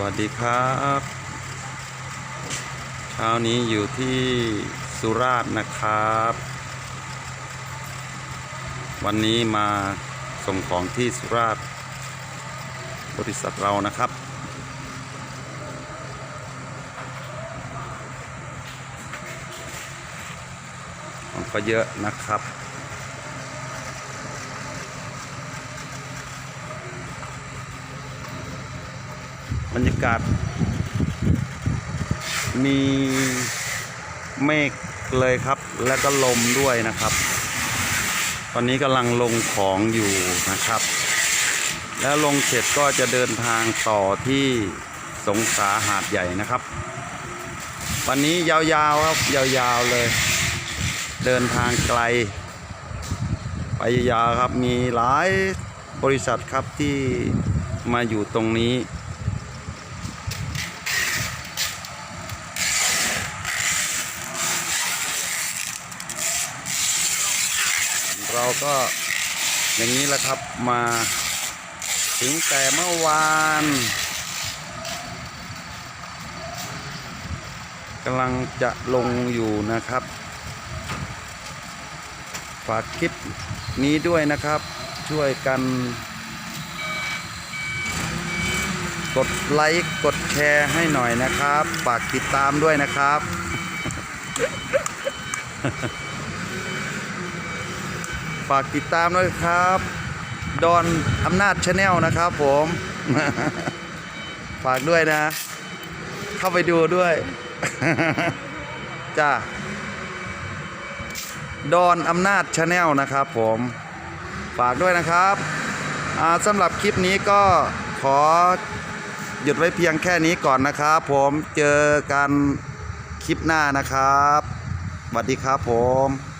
วัสดีครับ เช้านี้อยู่ที่สุราษฎร์นะครับ วันนี้มาส่งของที่สุราษฎร์บริษัทเรานะครับ ของก็เยอะนะครับ บรรยากาศ มีเมฆเลยครับ แล้วก็ลมด้วยนะครับ ตอนนี้กำลังลงของอยู่นะครับ แล้วลงเสร็จก็จะเดินทางต่อที่สงขลาหาดใหญ่นะครับ วันนี้ยาวๆครับ ยาวๆเลย เดินทางไกล ไปยาวครับมีหลายบริษัทครับที่มาอยู่ตรงนี้ เราก็อย่างนี้แหละครับมาถึงแต่เมื่อวานกำลังจะลงอยู่นะครับ ฝากคลิปนี้ด้วยนะครับ ช่วยกัน กดไลค์กดแชร์ให้หน่อยนะครับ ฝากติดตามด้วยนะครับ ฝากติดตามด้วยครับ ดอนอำนาจชาแนลนะครับผม ฝากด้วยนะ เข้าไปดูด้วย จ้าดอนอำนาจชาแนลนะครับผม ฝากด้วยนะครับสำหรับคลิปนี้ก็ขอหยุดไว้เพียงแค่นี้ก่อนนะครับผมเจอกันคลิปหน้านะครับสวัสดีครับผม